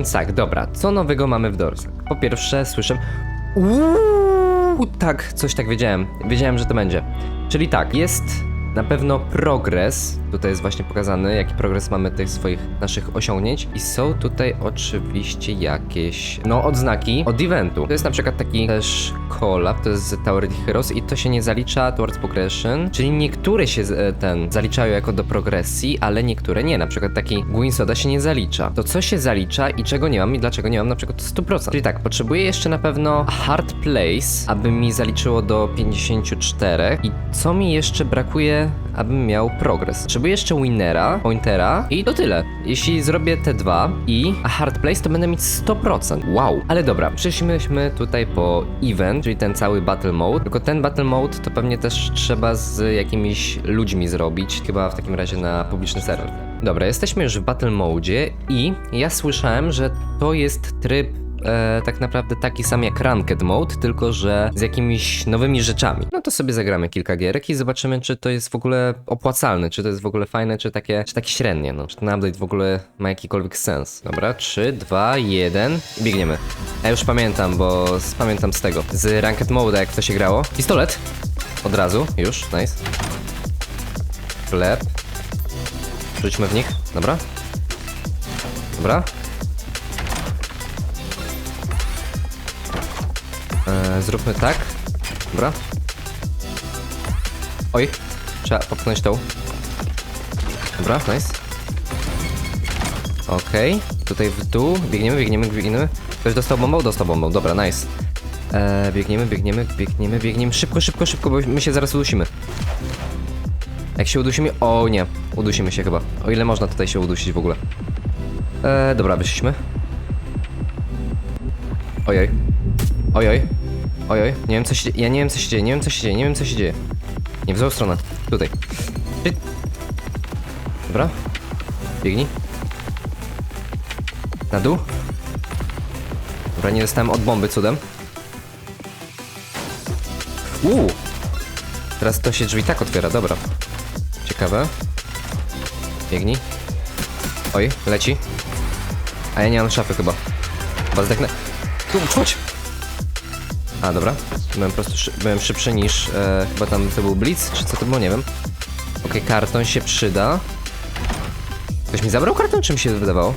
więc tak, dobra, co nowego mamy w dorsach? Po pierwsze, słyszę... Uuu, tak, coś tak wiedziałem. Wiedziałem, że to będzie. Czyli tak, jest na pewno progres. Tutaj jest właśnie pokazany, jaki progres mamy tych swoich naszych osiągnięć. I są tutaj oczywiście jakieś, no, odznaki od eventu. To jest na przykład taki też collab, to jest z Tower Heroes i to się nie zalicza towards progression, czyli niektóre się e, ten zaliczają jako do progresji, ale niektóre nie. Na przykład taki Gwyn Soda się nie zalicza. To co się zalicza i czego nie mam i dlaczego nie mam na przykład 100%. Czyli tak, potrzebuję jeszcze na pewno hard place, aby mi zaliczyło do 54 i co mi jeszcze brakuje, abym miał progres. Potrzebuję jeszcze winnera, pointera i to tyle. Jeśli zrobię te dwa i a hard place, to będę mieć 100%. Wow. Ale dobra, przyszliśmy tutaj po event, czyli ten cały battle mode. Tylko ten battle mode to pewnie też trzeba z jakimiś ludźmi zrobić, chyba w takim razie na publiczny serwer. Dobra, jesteśmy już w battle mode i ja słyszałem, że to jest tryb e, tak naprawdę taki sam jak Ranked Mode, tylko że z jakimiś nowymi rzeczami. No to sobie zagramy kilka gierek i zobaczymy, czy to jest w ogóle opłacalne, czy to jest w ogóle fajne, czy takie, czy takie średnie, no. Czy ten update w ogóle ma jakikolwiek sens. Dobra, 3, 2, 1 i biegniemy. Ja już pamiętam, bo z, pamiętam z tego. Z Ranked Mode, jak to się grało. Pistolet. Od razu, już, nice. Chleb. Rzućmy w nich, dobra. Dobra. E, zróbmy tak. Dobra. Oj, trzeba popchnąć tą. Dobra, nice. Okej, tutaj w dół. Biegniemy, biegniemy, biegniemy. Ktoś dostał bombą? Dostał bombą, dobra, nice. E, biegniemy, biegniemy, biegniemy, biegniemy. Szybko, szybko, szybko, bo my się zaraz udusimy. Jak się udusimy? O nie, udusimy się chyba. O ile można tutaj się udusić w ogóle. E, dobra, wyszliśmy. Ojoj. Ojoj. Ojoj. Nie wiem co się dzieje. Ja nie wiem co się dzieje. Nie wiem co się dzieje. Nie wiem co się dzieje. Nie w złą stronę. Tutaj. Dobra. Biegnij. Na dół. Dobra, nie dostałem od bomby cudem. Uuu. Teraz to się drzwi tak otwiera, dobra. Ciekawe. Biegnij. Oj, leci. A ja nie mam szafy chyba. Chyba zdechnę. Tu, chodź! A, dobra. Byłem po prostu szy byłem szybszy niż... E, chyba tam to był Blitz, czy co to było, nie wiem. Okej, karton się przyda. Ktoś mi zabrał karton, czy mi się wydawało?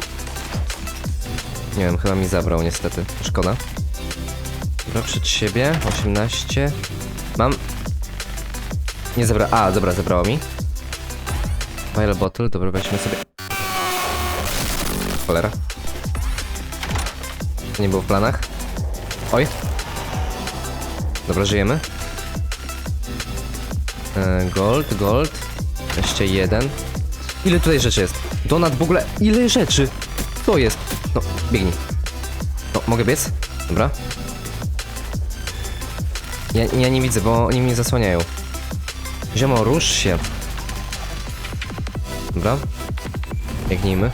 Nie wiem, chyba mi zabrał niestety. Szkoda. Dobra, przed siebie. 18. Mam... Nie zabra... A, dobra, zabrało mi. Mile bottle, dobra, weźmy sobie... Cholera. To nie było w planach. Oj. Dobra, żyjemy. E, gold, gold. Jeszcze jeden. Ile tutaj rzeczy jest? Donat w ogóle, ile rzeczy? To jest. No, biegnij. No, mogę biec? Dobra. Ja, ja nie widzę, bo oni mnie zasłaniają. Ziomo, rusz się. Dobra. Biegnijmy.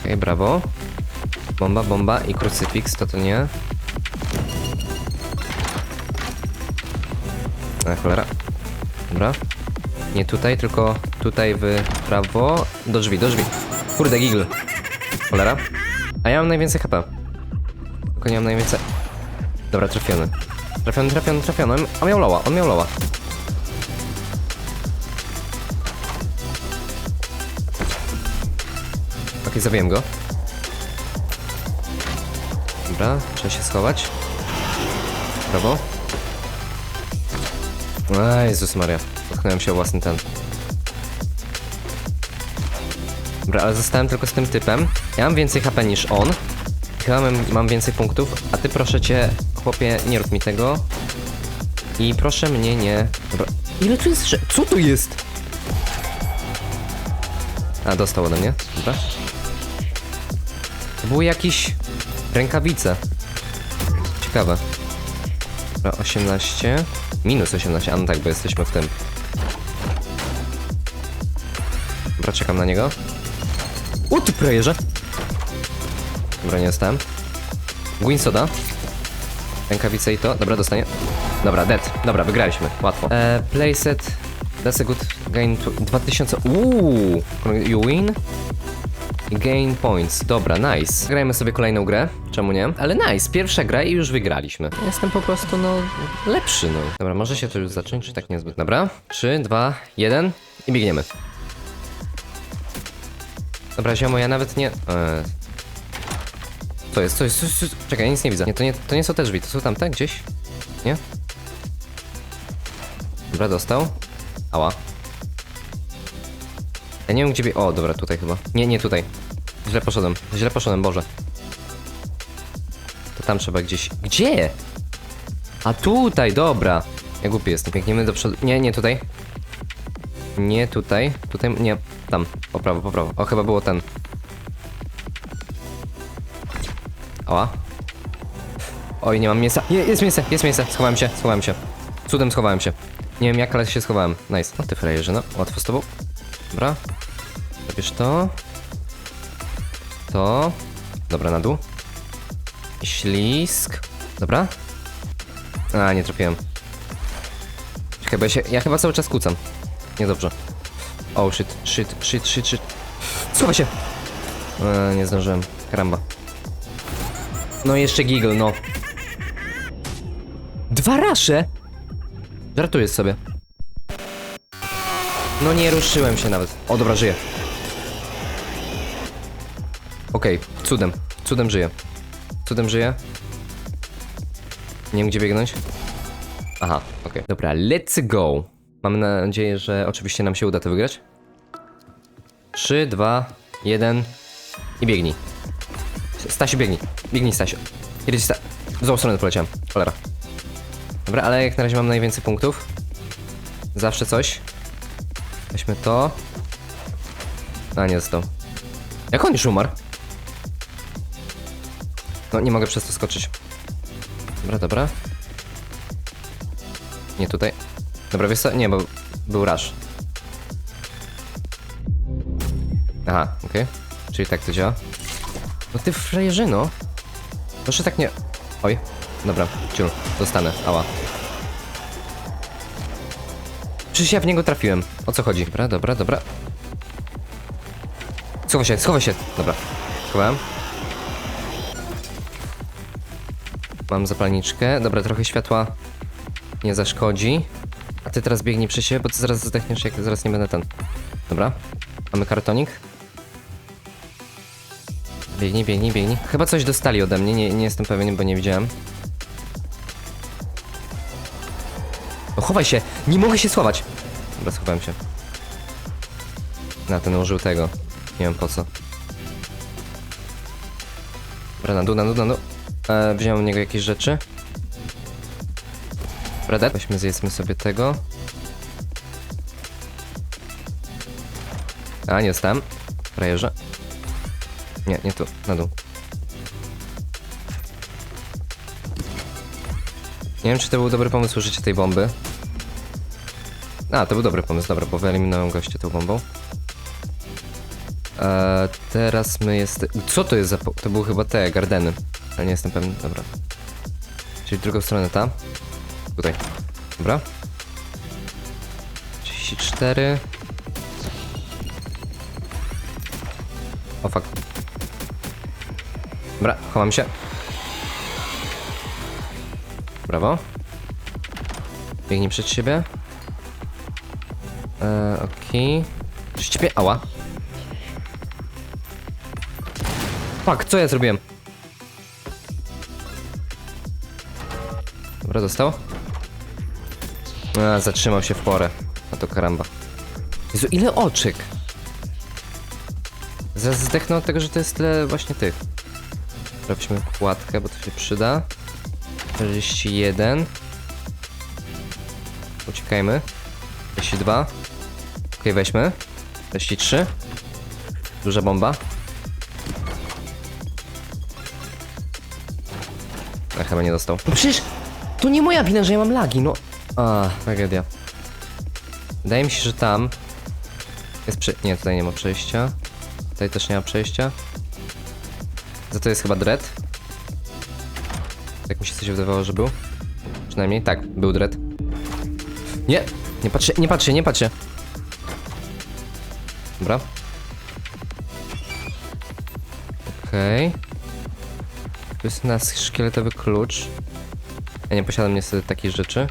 Okej, brawo. Bomba, bomba i krucyfiks, to to nie. A cholera. Dobra. Nie tutaj, tylko tutaj w prawo. Do drzwi, do drzwi. Kurde, giggle. Cholera. A ja mam najwięcej HP. Tylko nie mam najwięcej... Dobra, trafiony. Trafiony, trafiony, trafiony. On miał loła, on miał loła. Okej, zabiłem go. Dobra, trzeba się schować. Brawo. A, Jezus Maria. Potknąłem się o własny ten. Dobra, ale zostałem tylko z tym typem. Ja mam więcej HP niż on. Chyba mam, więcej punktów, a ty proszę cię, chłopie, nie rób mi tego. I proszę mnie nie... Dobra. Ile tu jest. Co tu jest? A, dostał ode mnie. Dobra. To były jakieś rękawice. Ciekawe. Dobra, 18. Minus 18, a no tak, bo jesteśmy w tym. Dobra, czekam na niego. O, ty prajerze! Dobra, nie dostałem. Gwyn soda. Rękawice i to. Dobra, dostanie. Dobra, dead. Dobra, wygraliśmy. Łatwo. E, playset That's a good gain to 2000. Uuu, you win? Gain points. Dobra, nice. Grajmy sobie kolejną grę. Czemu nie? Ale nice, pierwsza gra i już wygraliśmy. Jestem po prostu, no, lepszy, no. Dobra, może się to już zacząć, czy tak niezbyt? Dobra, 3, 2, 1 i biegniemy. Dobra, ziomo, ja nawet nie... E... Co jest, co jest, co jest, co jest? Czekaj, ja nic nie widzę. Nie, to nie, to nie są te drzwi, to są tamte gdzieś? Nie? Dobra, dostał. Ała. Ja nie wiem gdzie. O, dobra, tutaj chyba. Nie, nie tutaj. Źle poszedłem. Źle poszedłem, Boże. Tam trzeba gdzieś... Gdzie? A tutaj, dobra. Ja głupi jestem. Biegniemy do przodu. Nie, nie tutaj. Nie tutaj. Tutaj, nie. Tam. Po prawo, po prawo. O, chyba było ten. Ała. Oj, nie mam mięsa. Jest mięso, jest mięso. Schowałem się, schowałem się. Cudem schowałem się. Nie wiem jak, ale się schowałem. Nice. No ty frajerze, no. Łatwo z tobą. Dobra. Zabierz to. To. Dobra, na dół. Ślisk. Dobra. A, nie trafiłem. Ja, się, ja chyba cały czas kucam. Niedobrze. Oh, shit, shit, shit, shit, shit. Schowaj się! A, nie zdążyłem. Karamba. No i jeszcze giggle, no. Dwa rasze? Żartuję sobie. No nie ruszyłem się nawet. O, dobra, żyję. Okej, cudem. Cudem żyję. Cudem żyję. Nie wiem, gdzie biegnąć. Aha, okej. Dobra, let's go. Mamy nadzieję, że oczywiście nam się uda to wygrać. 3, 2, 1 i biegnij. Stasiu, biegnij. Biegnij, Stasiu. Jedziesz, sta... W złą stronę poleciałem. Cholera. Dobra, ale jak na razie mam najwięcej punktów. Zawsze coś. Weźmy to. A, nie został. Jak on już umarł? No, nie mogę przez to skoczyć. Dobra, dobra. Nie tutaj. Dobra, wiesz co? Nie, bo był rush. Aha, okej. Czyli tak to działa. No ty frajerzyno. Proszę tak nie... Oj. Dobra, ciul. Dostanę. Ała. Przecież ja w niego trafiłem. O co chodzi? Dobra, dobra, dobra. Schowaj się, schowaj się. Dobra. Schowałem. Mam zapalniczkę. Dobra, trochę światła nie zaszkodzi. A ty teraz biegnij przy siebie, bo ty zaraz zdechniesz, jak zaraz nie będę ten. Dobra. Mamy kartonik. Biegnij, biegnij, biegnij. Chyba coś dostali ode mnie, nie, nie jestem pewien, bo nie widziałem. O, chowaj się! Nie mogę się schować! Dobra, schowałem się. Na ten użył tego. Nie wiem po co. Dobra, na dół, na dół, na dół. E, wziąłem u niego jakieś rzeczy. Dobra, weźmy, zjedzmy sobie tego. A, nie dostałem. Frajerze. Nie, nie tu, na dół. Nie wiem, czy to był dobry pomysł użycie tej bomby. A, to był dobry pomysł, dobra, bo wyeliminują goście tą bombą. Eee, teraz my jest. Co to jest za. To były chyba te gardeny. Ale nie jestem pewny, dobra. Czyli drugą stronę ta. Tutaj. Dobra. 34. O fuck. Dobra, chowam się. Brawo. Biegnij przed siebie. Eee, okej. Okay. Ciebie, ała. Fuck, co ja zrobiłem? Dobra, dostał. A, zatrzymał się w porę. A to karamba. Jezu, ile oczek? Zaraz zdechnę od tego, że to jest tyle właśnie tych. Sprawdźmy kładkę, bo to się przyda. 41. Uciekajmy. 42. Okej, weźmy. 43. Duża bomba. A chyba nie dostał. No przecież to nie moja wina, że ja mam lagi, no. A, tragedia. Wydaje mi się, że tam jest prze... Nie, tutaj nie ma przejścia. Tutaj też nie ma przejścia. Za to jest chyba dread. Tak mi się coś wydawało, że był. Przynajmniej tak, był dread. Nie, Nie patrzcie, nie patrzcie, nie patrzcie. Dobra. Okej. Tu jest nasz szkieletowy klucz. Ja nie posiadam niestety takich rzeczy.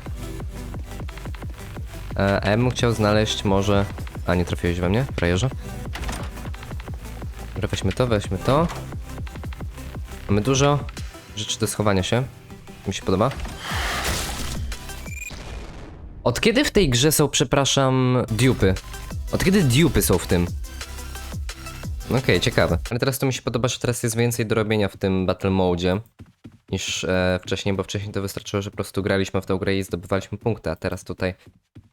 E, a ja bym chciał znaleźć może... A, nie trafiłeś we mnie, frajerze? Dobra, weźmy to, weźmy to. Mamy dużo rzeczy do schowania się. Mi się podoba. Od kiedy w tej grze są, przepraszam, dupy? Od kiedy dupy są w tym? Okej, ciekawe. Ale teraz to mi się podoba, że teraz jest więcej do robienia w tym Battle Mode niż e, wcześniej, bo wcześniej to wystarczyło, że po prostu graliśmy w tę grę i zdobywaliśmy punkty, a teraz tutaj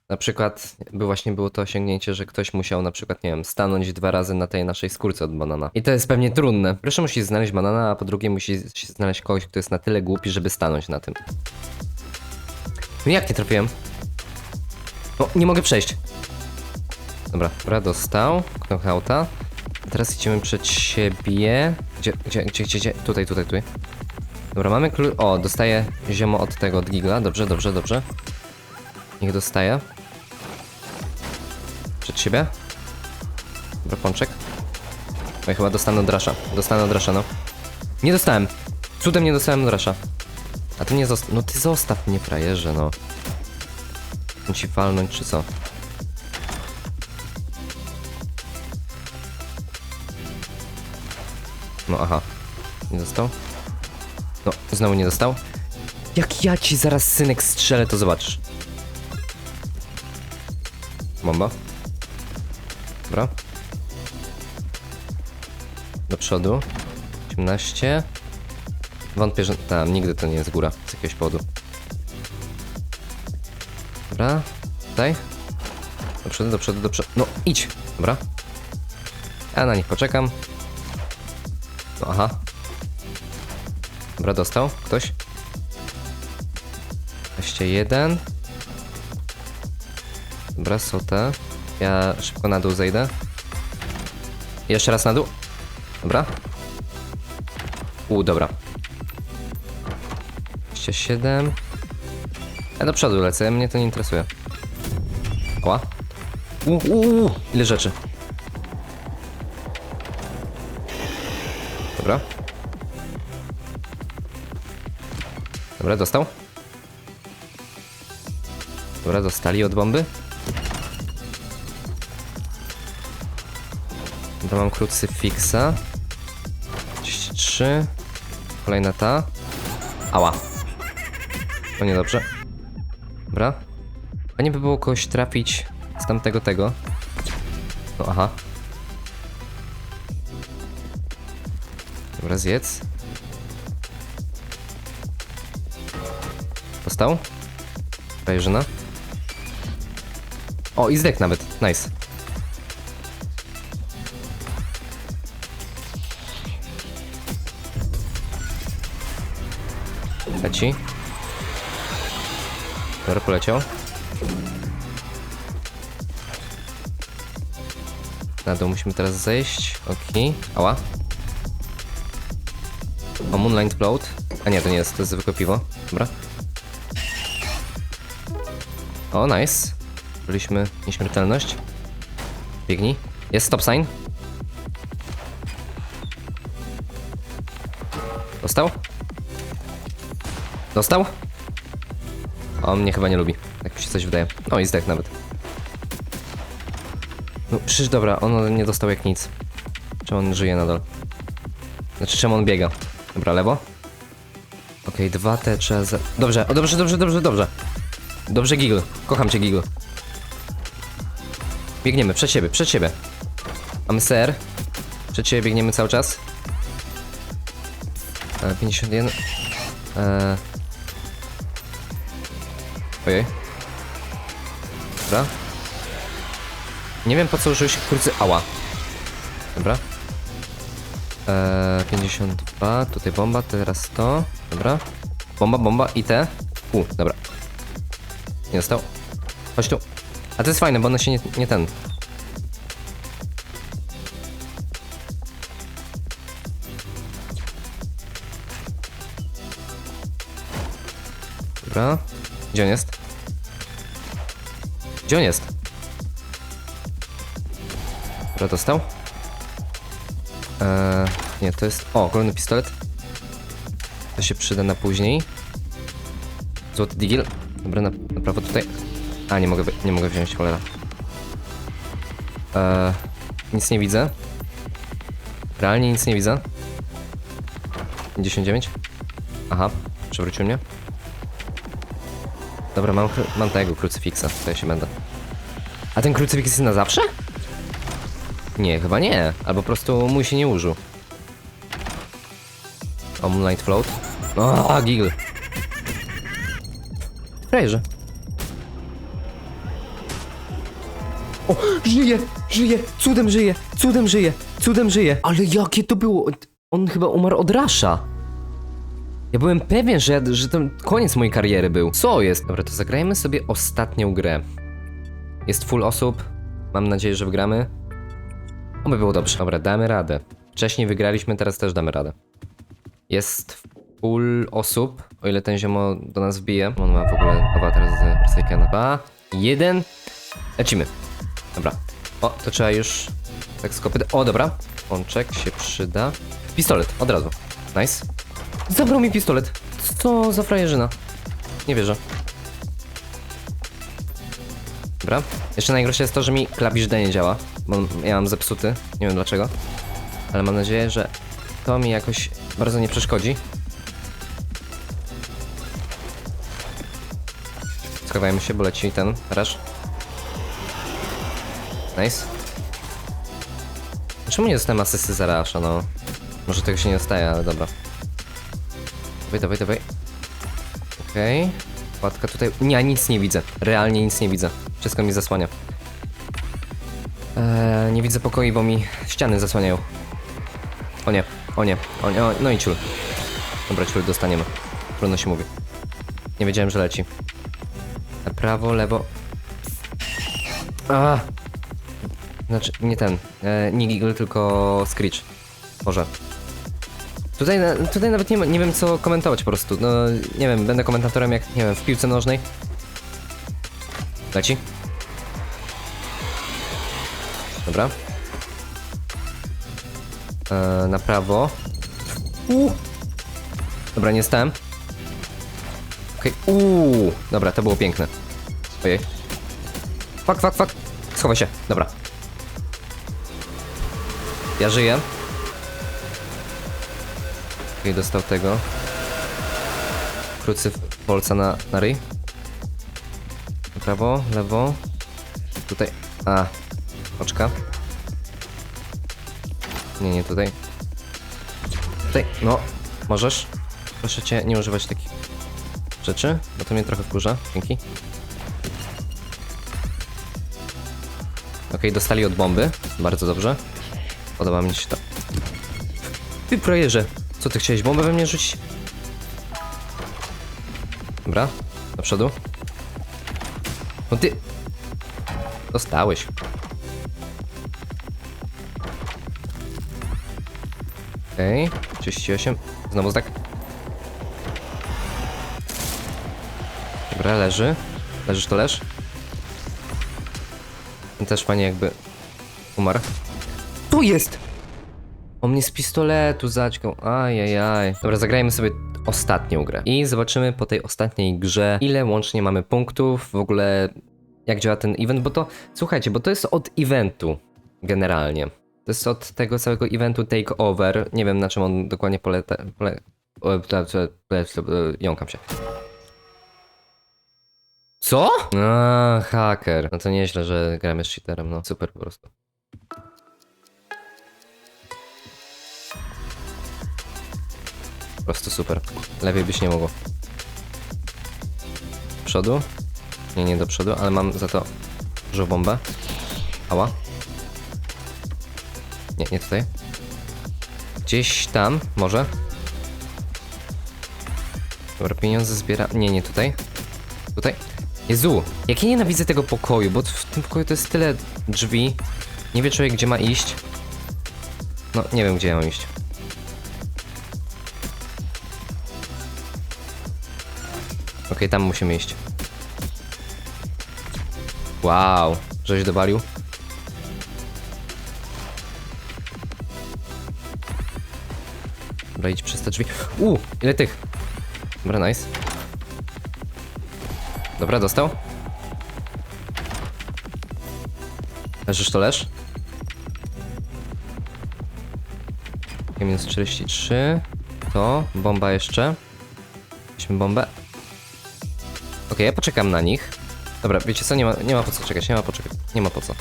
na przykład by właśnie było to osiągnięcie, że ktoś musiał na przykład, nie wiem, stanąć dwa razy na tej naszej skórce od banana. I to jest pewnie trudne. Pierwsze musi znaleźć banana, a po drugie musi znaleźć kogoś, kto jest na tyle głupi, żeby stanąć na tym. No jak nie trafiłem? O, nie mogę przejść. Dobra, dobra, dostał. Knockouta. Teraz idziemy przed siebie. Gdzie, gdzie, gdzie, gdzie? Tutaj, tutaj, tutaj. Dobra, mamy klucz. O, dostaję ziomo od tego, od gigla. Dobrze, dobrze, dobrze. Niech dostaje. Przed siebie. Dobra, pączek. Oj, chyba dostanę od Rasha. Dostanę od Rasha, no. Nie dostałem. Cudem nie dostałem od Rasha. A ty nie zostaw. No ty zostaw mnie, frajerze, no. Ci falnąć, czy co? No aha. Nie dostał? No, znowu nie dostał. Jak ja ci zaraz synek strzelę, to zobaczysz. Bomba. Dobra. Do przodu. 18. Wątpię, że tam nigdy to nie jest góra z jakiegoś powodu. Dobra. Tutaj. Do przodu, do przodu, do przodu. No, idź. Dobra. Ja na nich poczekam. No, aha. Dobra, dostał. Ktoś? 21. Dobra, są te. Ja szybko na dół zejdę. Jeszcze raz na dół. Dobra. U, dobra. 27. Ja do przodu lecę, mnie to nie interesuje. Ła. U, u, u, ile rzeczy. Dobra. Dobra, dostał. Dobra, dostali od bomby. Dobra, mam krucyfiksa. 33. Kolejna ta. Ała. To niedobrze. Dobra. Fajnie by było kogoś trafić z tamtego tego. No aha. Dobra, zjedz. Dostał? Pajrzyna. O, i zdek nawet. Nice. Leci. Dobra, poleciał. Na dół musimy teraz zejść. Okej. Ała. O, Moonlight Float. A nie, to nie jest, to jest zwykłe piwo. Dobra. O, nice. Byliśmy nieśmiertelność. Biegnij. Jest stop sign. Dostał? Dostał? O, mnie chyba nie lubi. Tak mi się coś wydaje. O, i zdech nawet. No przecież dobra, on nie dostał jak nic. Czemu on żyje nadal? Znaczy, czemu on biega? Dobra, lewo. Okej, dwa te trzeba za... Dobrze, o, dobrze, dobrze, dobrze, dobrze. Dobrze, Giggle. Kocham cię, Giggle. Biegniemy, przed siebie, przed siebie. Mamy ser. Przed siebie biegniemy cały czas. E, 51. E... Ojej. Dobra. Nie wiem po co użyłeś kurcy. Ała. Dobra. Eee, 52, tutaj bomba, teraz to. Dobra. Bomba, bomba i te. U, dobra. Nie dostał. Chodź tu. A to jest fajne, bo one się nie, nie ten. Dobra. Gdzie on jest? Gdzie on jest? Dobra, dostał? Eee, nie, to jest... O, kolejny pistolet. To się przyda na później. Złoty digil. Dobra, na, prawo tutaj. A, nie mogę, nie mogę wziąć, cholera. Eee, nic nie widzę. Realnie nic nie widzę. 59. Aha, przewrócił mnie. Dobra, mam, mam tego krucyfiksa, to ja się będę. A ten krucyfiks jest na zawsze? Nie, chyba nie. Albo po prostu mój się nie użył. O, Moonlight Float. O, giggle. Frajerze. O, żyje, żyje, cudem żyje, cudem żyje, cudem żyje. Ale jakie to było? On chyba umarł od rasza. Ja byłem pewien, że, że to koniec mojej kariery był. Co jest? Dobra, to zagrajmy sobie ostatnią grę. Jest full osób. Mam nadzieję, że wygramy. Oby było dobrze. Dobra, damy radę. Wcześniej wygraliśmy, teraz też damy radę. Jest full osób, o ile ten ziomo do nas wbije. On ma w ogóle awatar z Forsakena. Dwa, jeden. Lecimy. Dobra. O, to trzeba już tak skopy. O, dobra. Pączek się przyda. Pistolet, od razu. Nice. Zabrał mi pistolet. Co za frajerzyna. Nie wierzę. Dobra. Jeszcze najgorsze jest to, że mi klawisz D nie działa. Bo ja mam zepsuty. Nie wiem dlaczego. Ale mam nadzieję, że to mi jakoś bardzo nie przeszkodzi. Schowajmy się, bo leci ten rush. Nice. Czemu nie dostałem asysty za rasza, no? Może tego się nie dostaje, ale dobra. Dawaj, dawaj, dawaj. Okej. Łatka tutaj. Nie, nic nie widzę. Realnie nic nie widzę. Wszystko mi zasłania. Eee, nie widzę pokoi, bo mi ściany zasłaniają. O nie, o nie, o nie, o, no i ciul. Dobra, ciul dostaniemy. Trudno się mówi. Nie wiedziałem, że leci. Prawo, lewo. A. Znaczy, nie ten. E, nie Giggle, tylko Screech. Boże. Tutaj, tutaj nawet nie, nie wiem co komentować po prostu. No, nie wiem, będę komentatorem jak, nie wiem, w piłce nożnej. Leci. Dobra. E, na prawo. Uuu. Dobra, nie stałem. Okej, uuu. Dobra, to było piękne. Ojej. Fuck, fuck, fuck. Schowaj się, dobra. Ja żyję. Okej, dostał tego. Krucyf bolca na, na ryj. Prawo, lewo. Tutaj. A. Oczka. Nie, nie tutaj. Tutaj, no. Możesz? Proszę cię nie używać takich rzeczy, bo to mnie trochę wkurza. Dzięki. Okej, dostali od bomby. Bardzo dobrze. Podoba mi się to. Ty projerze, co ty chciałeś bombę we mnie rzucić? Dobra, do przodu. No ty... Dostałeś. Okej, okay, 38. Znowu znak. Dobra, leży. Leżysz to leż. Ten też fajnie jakby umarł. Jest! On mnie z pistoletu zaćgał. Ajajaj. Dobra, zagrajmy sobie ostatnią grę. I zobaczymy po tej ostatniej grze, ile łącznie mamy punktów, w ogóle jak działa ten event, bo to, słuchajcie, bo to jest od eventu generalnie. To jest od tego całego eventu Take Over. Nie wiem na czym on dokładnie poleta, pole, jąkam się. Co? A, haker. No to nieźle, że gramy z cheaterem, no super po prostu. Po prostu super. Lepiej byś nie mogło. Przodu? Nie, nie do przodu, ale mam za to dużą bombę. Ała. Nie, nie tutaj. Gdzieś tam, może. Dobra, pieniądze zbiera... Nie, nie tutaj. Tutaj. Jezu, jak ja nienawidzę tego pokoju, bo w tym pokoju to jest tyle drzwi. Nie wie człowiek, gdzie ma iść. No, nie wiem, gdzie ja mam iść. Tam musimy iść. Wow, żeś dowalił. Dobra, idź przez te drzwi. U, ile tych? Dobra, nice. Dobra, dostał. Leżysz to leż? Minus 43. To, bomba jeszcze. Weźmy bombę. Ja poczekam na nich. Dobra, wiecie co, nie ma, nie ma po co czekać, nie ma po czekać, nie ma po co.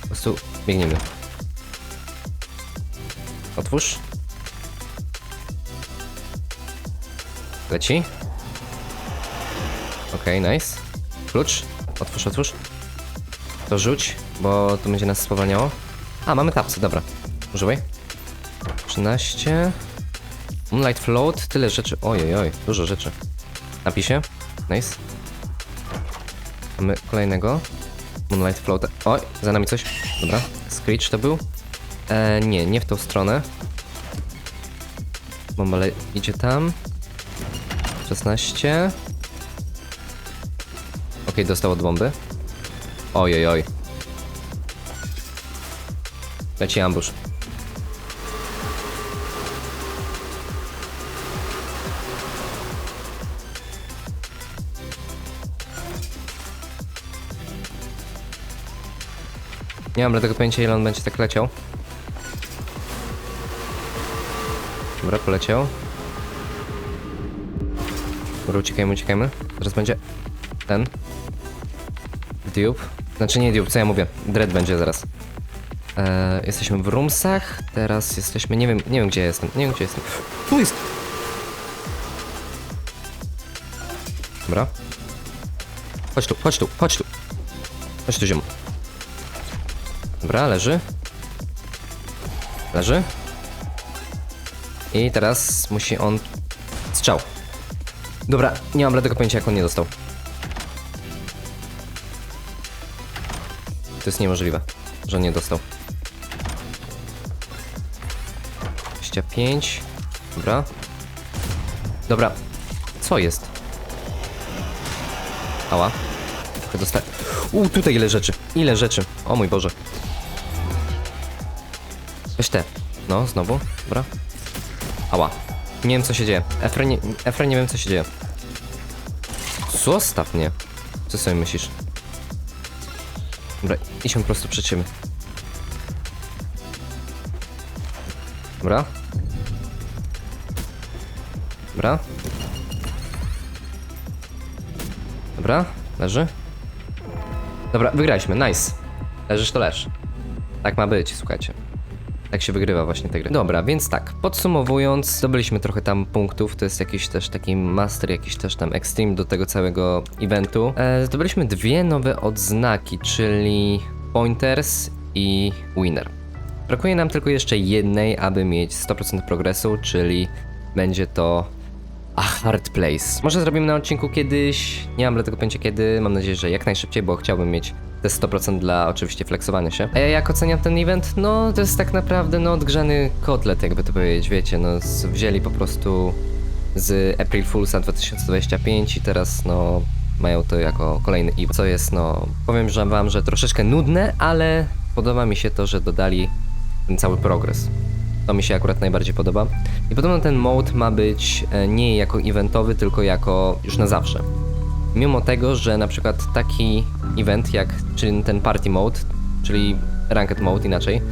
Po prostu biegniemy. Otwórz. Leci. Okej, nice. Klucz. Otwórz, otwórz. To rzuć, bo to będzie nas spowalniało. A, mamy tapsy, dobra. Używaj. 13. Moonlight Float, tyle rzeczy. Ojej, oj, dużo rzeczy. Napisie. Nice. Mamy kolejnego. Moonlight Float. Oj, za nami coś. Dobra. Screech to był. E, nie, nie w tą stronę. Bomba le- idzie tam. 16. Okej, dostał od bomby. Ojej, oj. Leci ambush. Nie mam dlatego pojęcia ile on będzie tak leciał. Dobra, poleciał. Dobra, uciekajmy, uciekajmy. Teraz będzie ten. Dupe. Znaczy nie dupe, co ja mówię? Dread będzie zaraz. Eee, jesteśmy w roomsach, teraz jesteśmy, nie wiem, nie wiem gdzie jestem, nie wiem gdzie jestem. Tu jest! Dobra. Chodź tu, chodź tu, chodź tu. Chodź tu, ziomu. Dobra, leży. Leży. I teraz musi on... Strzał. Dobra, nie mam bladego pojęcia jak on nie dostał. To jest niemożliwe, że on nie dostał. 25. Dobra. Dobra. Co jest? Ała. Trochę dosta... U, tutaj ile rzeczy. Ile rzeczy. O mój Boże. Weź te. No, znowu. Dobra. Ała. Nie wiem co się dzieje. Efre nie, nie wiem co się dzieje. Zostaw mnie. Co sobie myślisz? Dobra, idźmy po prostu przed siebie. Dobra. Dobra. Dobra, leży. Dobra, wygraliśmy, nice. Leżysz to leż. Tak ma być, słuchajcie. Tak się wygrywa właśnie te gry. Dobra, więc tak, podsumowując, zdobyliśmy trochę tam punktów, to jest jakiś też taki master, jakiś też tam extreme do tego całego eventu. E, zdobyliśmy dwie nowe odznaki, czyli pointers i winner. Brakuje nam tylko jeszcze jednej, aby mieć 100% progresu, czyli będzie to a hard place. Może zrobimy na odcinku kiedyś, nie mam dlatego pojęcia kiedy, mam nadzieję, że jak najszybciej, bo chciałbym mieć te 100% dla oczywiście flexowania się. A ja jak oceniam ten event? No to jest tak naprawdę no odgrzany kotlet, jakby to powiedzieć, wiecie, no z, wzięli po prostu z April Foolsa 2025 i teraz no mają to jako kolejny event, co jest no, powiem że wam, że troszeczkę nudne, ale podoba mi się to, że dodali ten cały progres. To mi się akurat najbardziej podoba. I podobno ten mode ma być e, nie jako eventowy, tylko jako już na zawsze. Mimo tego, że na przykład taki event jak czyli ten party mode, czyli ranked mode inaczej,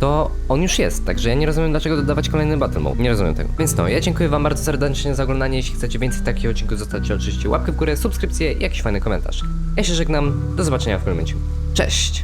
to on już jest, także ja nie rozumiem dlaczego dodawać kolejny battle mode. Nie rozumiem tego. Więc no, ja dziękuję wam bardzo serdecznie za oglądanie. Jeśli chcecie więcej takich odcinków, zostawcie oczywiście łapkę w górę, subskrypcję i jakiś fajny komentarz. Ja się żegnam, do zobaczenia w kolejnym odcinku. Cześć!